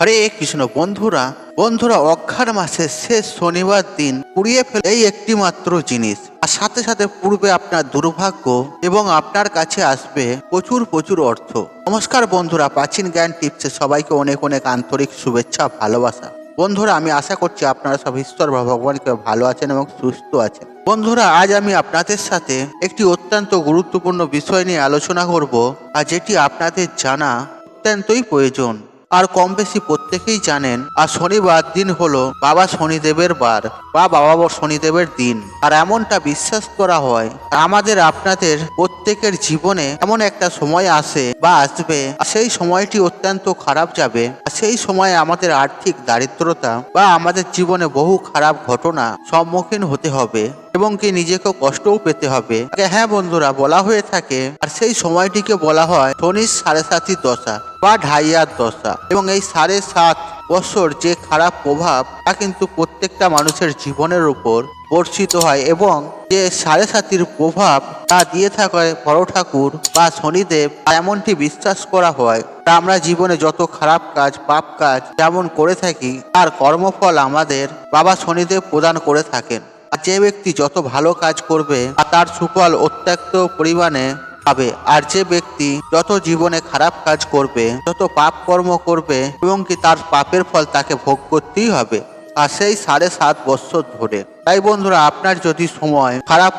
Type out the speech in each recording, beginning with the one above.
হরে কৃষ্ণ, বন্ধুরা বন্ধুরা, অক্ষার মাসের শেষ শনিবার দিন পুড়িয়ে ফেলে এই একটি মাত্র জিনিস। আর সাথে সাথে পূর্বে আপনার দুর্ভাগ্য এবং আপনার কাছে আসবে প্রচুর প্রচুর অর্থ। নমস্কার বন্ধুরা, প্রাচীন জ্ঞান টিপসে সবাইকে অনেক অনেক আন্তরিক শুভেচ্ছা, ভালোবাসা। বন্ধুরা, আমি আশা করছি আপনারা সব ঈশ্বর বা ভগবানকে ভালো আছেন এবং সুস্থ আছেন। বন্ধুরা, আজ আমি আপনাদের সাথে একটি অত্যন্ত গুরুত্বপূর্ণ বিষয় নিয়ে আলোচনা করব, আর যেটি আপনাদের জানা অত্যন্তই প্রয়োজন। আর কম বেশি প্রত্যেকেই জানেন আর শনিবার দিন হলো বাবা শনিদেবের বার, বা বাবা শনিদেবের দিন। আর এমনটা বিশ্বাস করা হয়, আমাদের আপনাদের প্রত্যেকের জীবনে এমন একটা সময় আসে বা আসবে, আর সেই সময়টি অত্যন্ত খারাপ যাবে। আর সেই সময়ে আমাদের আর্থিক দারিদ্রতা বা আমাদের জীবনে বহু খারাপ ঘটনা সম্মুখীন হতে হবে। এবং কি নিজেকে কষ্টও পেতে হবে। হ্যাঁ বন্ধুরা, বলা হয়ে থাকে। আর সেই সময়টিকে বলা হয় শনির সাড়ে সাতই দশা বা ঢাইয়ার দশা। এবং এই সাড়ে সাত বছর যে খারাপ প্রভাব, তা কিন্তু প্রত্যেকটা মানুষের জীবনের উপর বর্ষিত হয় এবং যে সাড়ে সাতির প্রভাব, তা দিয়ে থাকে বড় ঠাকুর বা শনিদেব এমনটি বিশ্বাস করা হয়। তা আমরা জীবনে যত খারাপ কাজ, পাপ কাজ যেমন করে থাকি, তার কর্মফল আমাদের বাবা শনিদেব প্রদান করে থাকেন। যে ব্যক্তি যত ভালো কাজ করবে তার সুফল অত্যন্ত পরিমাণে পাবে। আর যে ব্যক্তি যত জীবনে খারাপ কাজ করবে, যত পাপ কর্ম করবে, এবং কি তার পাপের ফল তাকে ভোগ করতেই হবে, আর সেই সাড়ে সাত বছর ধরে। তাই বন্ধুরা, আপনার যদি সময় খারাপ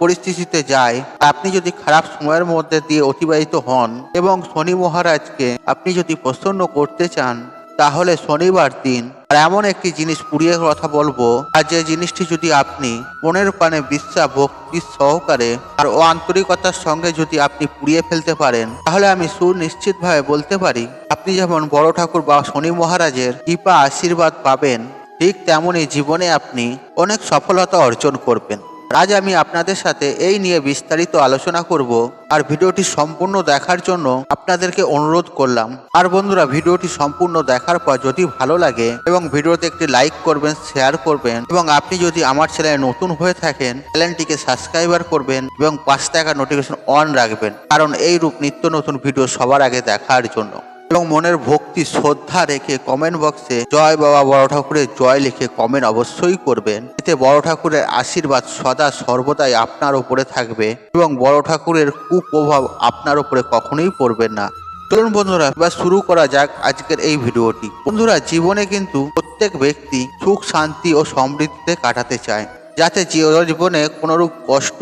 পরিস্থিতিতে যায়, আপনি যদি খারাপ সময়ের মধ্যে দিয়ে অতিবাহিত হন, এবং শনি মহারাজকে আপনি যদি প্রসন্ন করতে চান, তাহলে শনিবার দিন আর এমন একটি জিনিস পুড়িয়ে কথা বলব, আর যে জিনিসটি যদি আপনি মনের প্রাণে বিশ্বাস ভক্তি সহকারে আর ও আন্তরিকতার সঙ্গে যদি আপনি পুড়িয়ে ফেলতে পারেন, তাহলে আমি সুনিশ্চিতভাবে বলতে পারি, আপনি যেমন বড় ঠাকুর বা শনি মহারাজের কৃপা আশীর্বাদ পাবেন, ঠিক তেমনই জীবনে আপনি অনেক সফলতা অর্জন করবেন। আজ আমি আপনাদের সাথে এই নিয়ে বিস্তারিত আলোচনা করব আর ভিডিওটি সম্পূর্ণ দেখার জন্য আপনাদেরকে অনুরোধ করলাম। আর বন্ধুরা, ভিডিওটি সম্পূর্ণ দেখার পর যদি ভালো লাগে এবং ভিডিওতে একটি লাইক করবেন, শেয়ার করবেন এবং আপনি যদি আমার চ্যানেলে নতুন হয়ে থাকেন, চ্যানেলটিকে সাবস্ক্রাইবার করবেন এবং পাঁচ টাকা নোটিফিকেশন অন রাখবেন। কারণ এই রূপ নিত্য নতুন ভিডিও সবার আগে দেখার জন্য। এবং মনের ভক্তি, শ্রদ্ধা রেখে কমেন্ট বক্সে জয় বাবা বড় ঠাকুরের জয় লিখে কমেন্ট অবশ্যই করবেন। এতে বড় ঠাকুরের আশীর্বাদ সদা সর্বদাই আপনার উপরে থাকবে এবং বড় ঠাকুরের কুপ্রভাব আপনার উপরে কখনোই পড়বে না। চলুন বন্ধুরা, এবার শুরু করা যাক আজকের এই ভিডিওটি। বন্ধুরা, জীবনে কিন্তু প্রত্যেক ব্যক্তি সুখ, শান্তি ও সমৃদ্ধিতে কাটাতে চায়, যাতে জীবনে কোনোরূপ কষ্ট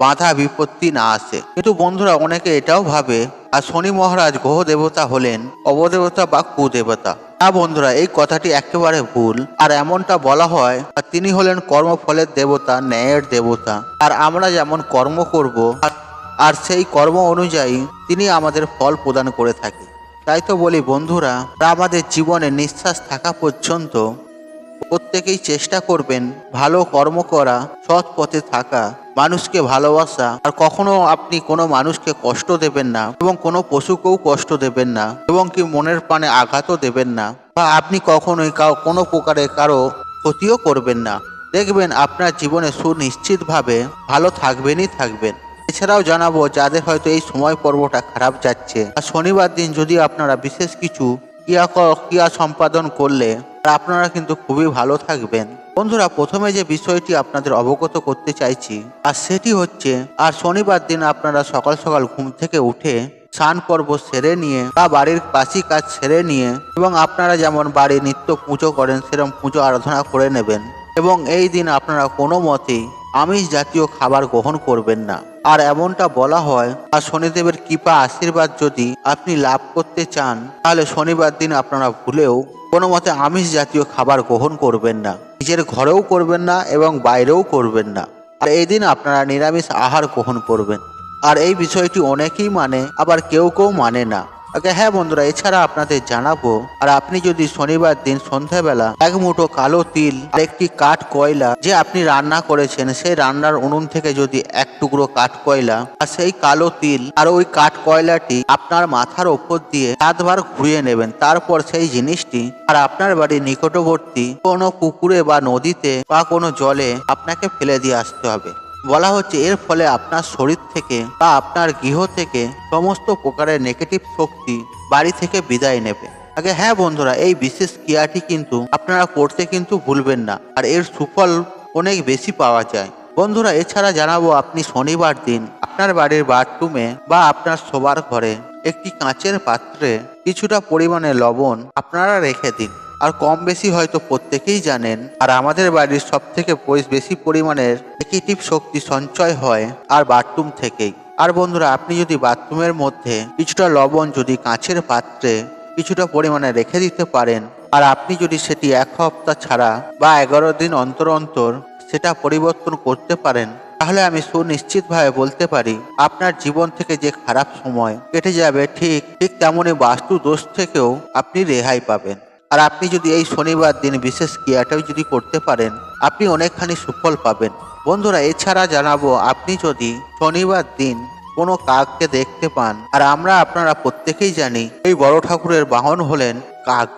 বাধা বিপত্তি না আসে। কিন্তু বন্ধুরা, অনেকে এটাও ভাবে, আর শনি মহারাজ গ্রহ দেবতা হলেন অবদেবতা বা কুদেবতা। না বন্ধুরা, এই কথাটি একেবারে ভুল, আর এমনটা বলা হয়, আর তিনি হলেন কর্মফলের দেবতা, ন্যায়ের দেবতা। আর আমরা যেমন কর্ম করব, আর- আর সেই কর্ম অনুযায়ী তিনি আমাদের ফল প্রদান করে থাকি তাই তো বলি বন্ধুরা, আমাদের জীবনে নিঃশ্বাস থাকা পর্যন্ত প্রত্যেকেই চেষ্টা করবেন ভালো কর্ম করা, সৎ পথে থাকা, মানুষকে ভালোবাসা। আর কখনো আপনি কোনো মানুষকে কষ্ট দেবেন না এবং কোনো পশুকেও কষ্ট দেবেন না এবং কি মনের প্রাণে আঘাতও দেবেন না। বা আপনি কখনোই কোনো প্রকারে কারও ক্ষতিও করবেন না। দেখবেন আপনার জীবনে সুনিশ্চিতভাবে ভালো থাকবেনই থাকবেন। এছাড়াও জানাব যাদের হয়তো এই সময় পর্বটা খারাপ যাচ্ছে। আর শনিবার দিন যদি আপনারা বিশেষ কিছু ক্রিয়া ক্রিয়া সম্পাদন করলে আপনারা কিন্তু খুবই ভালো থাকবেন। বন্ধুরা, প্রথমে যে বিষয়টি আপনাদের অবগত করতে চাইছি, আর সেটি হচ্ছে, আর শনিবার দিন আপনারা সকাল সকাল ঘুম থেকে উঠে স্নান পর্ব সেরে নিয়ে বা বাড়ির বাসি কাজ সেরে নিয়ে এবং আপনারা যেমন বাড়ি নিত্য পুজো করেন সেরকম পুজো আরাধনা করে নেবেন। এবং এই দিন আপনারা কোনো মতেই আমিষ জাতীয় খাবার গ্রহণ করবেন না। আর এমনটা বলা হয়, আর শনিদেবের কৃপা আশীর্বাদ যদি আপনি লাভ করতে চান, তাহলে শনিবার দিন আপনারা ভুলেও কোনো মতে আমিষ জাতীয় খাবার গ্রহণ করবেন না। নিজের ঘরেও করবেন না এবং বাইরেও করবেন না। আর এই দিন আপনারা নিরামিষ আহার গ্রহণ করবেন। আর এই বিষয়টি অনেকেই মানে আবার কেউ কেউ মানে না। ওকে হ্যাঁ বন্ধুরা, এছাড়া আপনাদের জানাব, আর আপনি যদি শনিবার দিন সন্ধ্যাবেলা এক মুঠো কালো তিল একটি কাঠ কয়লা যে আপনি রান্না করেছেন, সেই রান্নার উনুন থেকে যদি এক টুকরো কাঠ কয়লা, আর সেই কালো তিল, আর ওই কাঠ কয়লাটি আপনার মাথার ওপর দিয়ে সাতবার ঘুরিয়ে নেবেন, তারপর সেই জিনিসটি, আর আপনার বাড়ির নিকটবর্তী কোনো পুকুরে বা নদীতে বা কোনো জলে আপনাকে ফেলে দিয়ে আসতে হবে। বলা হচ্ছে, এর ফলে আপনার শরীর থেকে বা আপনার গৃহ থেকে সমস্ত প্রকারের নেগেটিভ শক্তি বাড়ি থেকে বিদায় নেবে। আগে হ্যাঁ বন্ধুরা, এই বিশেষ ক্রিয়াটি কিন্তু আপনারা করতে কিন্তু ভুলবেন না, আর এর সুফল অনেক বেশি পাওয়া যায়। বন্ধুরা, এছাড়া জানাব, আপনি শনিবার দিন আপনার বাড়ির বাথরুমে বা আপনার শোবার ঘরে একটি কাঁচের পাত্রে কিছুটা পরিমাণে লবণ আপনারা রেখে দিন। আর কম বেশি হয়তো প্রত্যেকেই জানেন। আর আমাদের বাড়ির সব থেকে বেশি পরিমাণের নেগেটিভ শক্তি সঞ্চয় হয় আর বাথরুম থেকেই। আর বন্ধুরা, আপনি যদি বাথরুমের মধ্যে কিছুটা লবণ যদি কাঁচের পাত্রে কিছুটা পরিমাণে রেখে দিতে পারেন, আর আপনি যদি সেটি এক সপ্তাহ ছাড়া বা এগারো দিন অন্তর অন্তর সেটা পরিবর্তন করতে পারেন, তাহলে আমি সুনিশ্চিতভাবে বলতে পারি, আপনার জীবন থেকে যে খারাপ সময় কেটে যাবে ঠিক ঠিক তেমনই বাস্তু দোষ থেকেও আপনি রেহাই পাবেন। আর আপনি যদি এই শনিবার দিন বিশেষ ক্রিয়াটাও যদি করতে পারেন, আপনি অনেকখানি সুফল পাবেন। বন্ধুরা, এছাড়া জানাব, আপনি যদি শনিবার দিন কোনো কাককে দেখতে পান, আর আমরা আপনারা প্রত্যেকেই জানি, এই বড় ঠাকুরের বাহন হলেন কাক।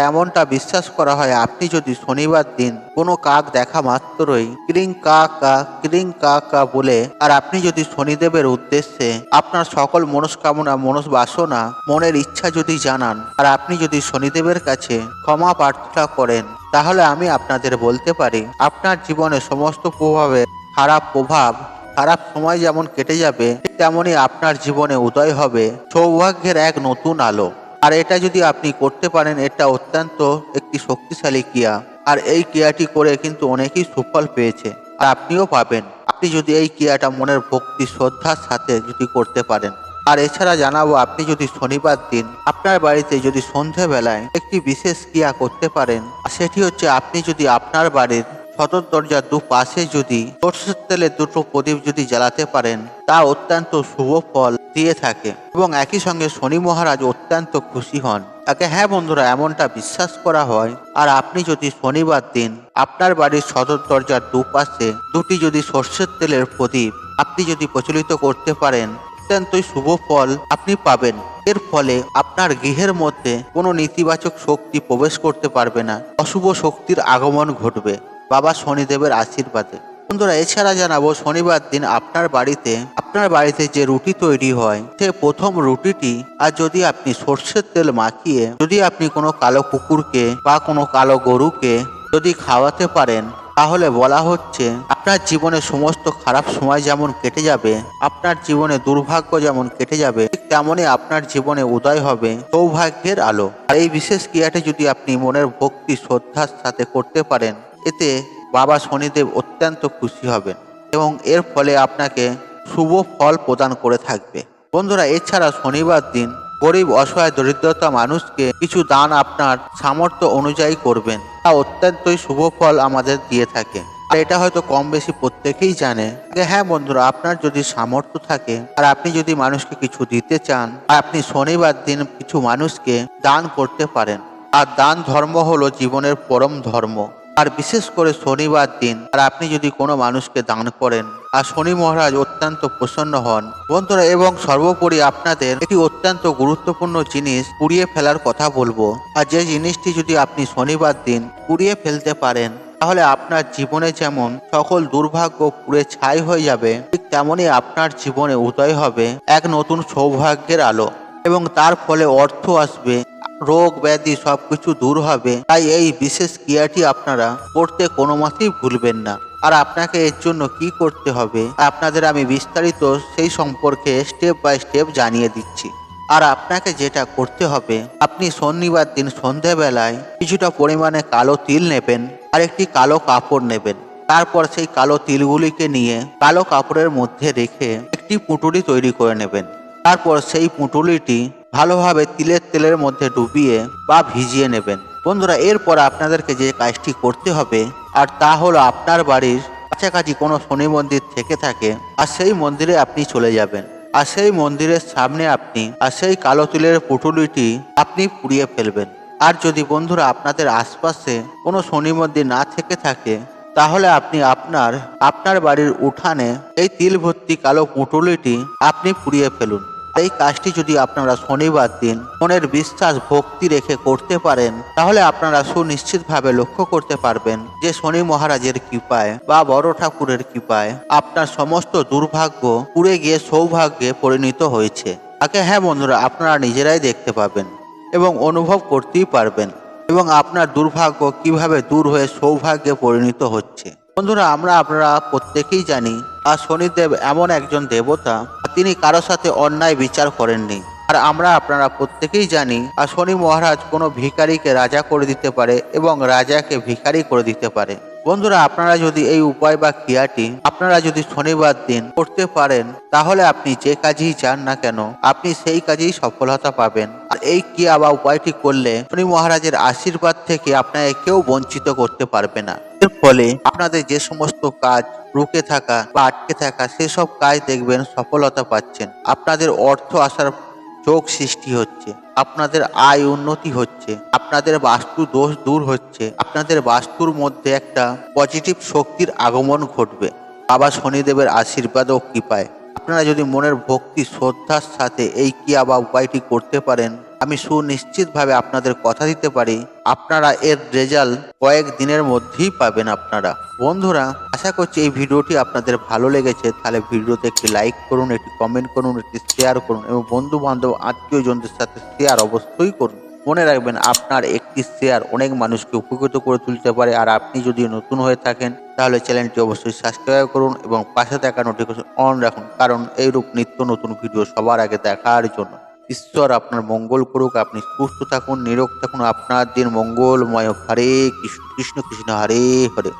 এমনটা বিশ্বাস করা হয়, আপনি যদি শনিবার দিন কোনো কাক দেখা মাত্রই ক্রিং কা কা, ক্রিং কা কা বলে, আর আপনি যদি শনিদেবের উদ্দেশ্যে আপনার সকল মনস্কামনা মনস বাসনা মনের ইচ্ছা যদি জানান, আর আপনি যদি শনিদেবের কাছে ক্ষমা প্রার্থনা করেন, তাহলে আমি আপনাদের বলতে পারি, আপনার জীবনে সমস্ত প্রভাবের খারাপ প্রভাব, খারাপ সময় যেমন কেটে যাবে তেমনই আপনার জীবনে উদয় হবে সৌভাগ্যের এক নতুন আলো। আর এটা যদি আপনি করতে পারেন, এটা অত্যন্ত একটি শক্তিশালী ক্রিয়া। আর এই ক্রিয়াটি করে কিন্তু অনেকেই সুফল পেয়েছে। আর আপনিও পাবেন। আপনি যদি এই ক্রিয়াটা মনের ভক্তি, শ্রদ্ধার সাথে যদি করতে পারেন। আর এছাড়া জানাব, আপনি যদি শনিবার দিন আপনার বাড়িতে যদি সন্ধেবেলায় একটি বিশেষ ক্রিয়া করতে পারেন সেটি হচ্ছে আপনি যদি আপনার বাড়ির সদর দরজার দুপাশে যদি সর্ষের তেলের দুটো প্রদীপ যদি জ্বালাতে পারেন, তা অত্যন্ত শুভ ফল দিয়ে থাকে। এবং একই সঙ্গে শনি মহারাজ অত্যন্ত খুশি হন। তাকে হ্যাঁ বন্ধুরা, এমনটা বিশ্বাস করা হয়। আর আপনি যদি শনিবার দিন আপনার বাড়ির সদর দরজার দুপাশে দুটি যদি সর্ষের তেলের প্রদীপ আপনি যদি প্রচলিত করতে পারেন, অত্যন্তই শুভ ফল আপনি পাবেন। এর ফলে আপনার গৃহের মধ্যে কোনো নেতিবাচক শক্তি প্রবেশ করতে পারবে না। অশুভ শক্তির আগমন ঘটবে। বাবা শনিদেবের আশীর্বাদে। বন্ধুরা, এছাড়া জানাব, শনিবার দিন আপনার বাড়িতে আপনার বাড়িতে যে রুটি তৈরি হয়, সে প্রথম রুটিটি, আর যদি আপনি সর্ষের তেল মাখিয়ে, যদি আপনি কোনো কালো কুকুরকে বা কোনো কালো গরুকে যদি খাওয়াতে পারেন, তাহলে বলা হচ্ছে, আপনার জীবনে সমস্ত খারাপ সময় যেমন কেটে যাবে, আপনার জীবনে দুর্ভাগ্য যেমন কেটে যাবে, ঠিক তেমনই আপনার জীবনে উদয় হবে সৌভাগ্যের আলো। আর এই বিশেষ ক্রিয়াটি যদি আপনি মনের ভক্তি, শ্রদ্ধার সাথে করতে পারেন এতে বাবা শনিদেব অত্যন্ত খুশি হবেন এবং এর ফলে আপনাকে শুভ ফল প্রদান করে থাকবে। বন্ধুরা, এছাড়া শনিবার দিন গরিব, অসহায়, দরিদ্রতা মানুষকে কিছু দান আপনার সামর্থ্য অনুযায়ী করবেন। তা অত্যন্তই শুভ ফল আমাদের দিয়ে থাকে। আর এটা হয়তো কম বেশি প্রত্যেকেই জানে যে হ্যাঁ বন্ধুরা, আপনার যদি সামর্থ্য থাকে আর আপনি যদি মানুষকে কিছু দিতে চান, আর আপনি শনিবার দিন কিছু মানুষকে দান করতে পারেন আর দান ধর্ম হলো জীবনের পরম ধর্ম। আর বিশেষ করে শনিবার দিন, আর আপনি যদি কোনো মানুষকে দান করেন, আর শনি মহারাজ অত্যন্ত প্রসন্ন হন, বন্ধুরা, এবং সর্বোপরি আপনাদের একটি অত্যন্ত গুরুত্বপূর্ণ জিনিস পুড়িয়ে ফেলার কথা বলব। আর যে জিনিসটি যদি আপনি শনিবার দিন পুড়িয়ে ফেলতে পারেন, তাহলে আপনার জীবনে যেমন সকল দুর্ভাগ্য পুড়ে ছাই হয়ে যাবে, ঠিক তেমনই আপনার জীবনে উদয় হবে এক নতুন সৌভাগ্যের আলো। এবং তার ফলে অর্থ আসবে রোগ ব্যাধি সবকিছু দূর হবে, তাই এই বিশেষ ক্রিয়াটি আপনারা করতে কোনো মতেই ভুলবেন না। আর আপনাকে এর জন্য কি করতে হবে, আপনাদের আমি বিস্তারিত সেই সম্পর্কে স্টেপ বাই স্টেপ জানিয়ে দিচ্ছি। আর আপনাকে যেটা করতে হবে, আপনি শনিবার দিন সন্ধেবেলায় কিছুটা পরিমাণে কালো তিল নেবেন আর একটি কালো কাপড় নেবেন। তারপর সেই কালো তিলগুলিকে নিয়ে কালো কাপড়ের মধ্যে রেখে একটি পুঁটুলি তৈরি করে নেবেন। তারপর সেই পুঁটুলিটি ভালোভাবে তিলের তেলের মধ্যে ডুবিয়ে বা ভিজিয়ে নেবেন। বন্ধুরা, এরপর আপনাদেরকে যে কাজটি করতে হবে, আর তা হলো আপনার বাড়ির কাছাকাছি কোনো শনি মন্দির থেকে থাকে, আর সেই মন্দিরে আপনি চলে যাবেন। আর সেই মন্দিরের সামনে আপনি, আর সেই কালো তিলের পুটুলিটি আপনি পুড়িয়ে ফেলবেন। আর যদি বন্ধুরা আপনাদের আশপাশে কোনো শনি মন্দির না থেকে থাকে, তাহলে আপনি আপনার আপনার বাড়ির উঠানে এই তিল ভর্তি কালো পুটুলিটি আপনি পুড়িয়ে ফেলুন। এই কাজটি যদি আপনারা শনিবার দিন মনের বিশ্বাস, ভক্তি রেখে করতে পারেন, তাহলে আপনারা সুনিশ্চিতভাবে লক্ষ্য করতে পারবেন যে শনি মহারাজের কৃপায় বা বড় ঠাকুরের কৃপায় আপনার সমস্ত দুর্ভাগ্য পুড়ে গিয়ে সৌভাগ্যে পরিণত হয়েছে। তাকে হ্যাঁ বন্ধুরা, আপনারা নিজেরাই দেখতে পাবেন এবং অনুভব করতেই পারবেন এবং আপনার দুর্ভাগ্য কীভাবে দূর হয়ে সৌভাগ্যে পরিণত হচ্ছে। বন্ধুরা, আমরা আপনারা প্রত্যেকেই জানি আর শনিদেব এমন একজন দেবতা তিনি কারও সাথে অন্যায় বিচার করেননি। আর আমরা আপনারা প্রত্যেকেই জানি আর শনি মহারাজ কোনো ভিখারিকে রাজা করে দিতে পারে এবং রাজাকে ভিকারি করে দিতে পারে। বন্ধুরা, আপনারা যদি এই উপায় বা ক্রিয়াটি আপনারা যদি শনিবার দিন করতে পারেন, তাহলে আপনি যে কাজেই যান না কেন, আপনি সেই কাজেই সফলতা পাবেন। আর এই ক্রিয়া বা উপায়টি করলে শনি মহারাজের আশীর্বাদ থেকে আপনাকে কেউ বঞ্চিত করতে পারবে না। এর ফলে আপনাদের যে সমস্ত কাজ রুকে থাকা বা আটকে থাকা, সেসব কাজ দেখবেন সফলতা পাচ্ছেন। আপনাদের অর্থ আসার যোগ সৃষ্টি হচ্ছে, আপনাদের আয় উন্নতি হচ্ছে, আপনাদের বাস্তু দোষ দূর হচ্ছে, আপনাদের বাস্তুর মধ্যে একটা পজিটিভ শক্তির আগমন ঘটবে। বাবা শনিদেবের আশীর্বাদ ও কৃপায়। আপনারা যদি মনের ভক্তি, শ্রদ্ধার সাথে এই ক্রিয়া বা উপায়টি করতে পারেন, আমি সুনিশ্চিতভাবে আপনাদের কথা দিতে পারি। আপনারা এর রেজাল্ট কয়েক দিনের মধ্যেই পাবেন আপনারা। বন্ধুরা, আশা করছি এই ভিডিওটি আপনাদের ভালো লেগেছে। তাহলে ভিডিওতে একটি লাইক করুন, একটি কমেন্ট করুন, একটি শেয়ার করুন এবং বন্ধু বান্ধব আত্মীয় জনদের সাথে শেয়ার অবশ্যই করুন। মনে রাখবেন, আপনার একটি শেয়ার অনেক মানুষকে উপকৃত করে তুলতে পারে। আর আপনি যদি নতুন হয়ে থাকেন, তাহলে চ্যানেলটি অবশ্যই সাবস্ক্রাইব করুন এবং পাশে থাকা নোটিফিকেশন অন রাখুন। কারণ এইরূপ নিত্য নতুন ভিডিও সবার আগে দেখার জন্য। ঈশ্বর আপনার মঙ্গল করুক, আপনি সুস্থ থাকুন, নিরোগ থাকুন। আপনার দিন মঙ্গলময়। হরে কৃষ্ণ কৃষ্ণ কৃষ্ণ, হরে হরে।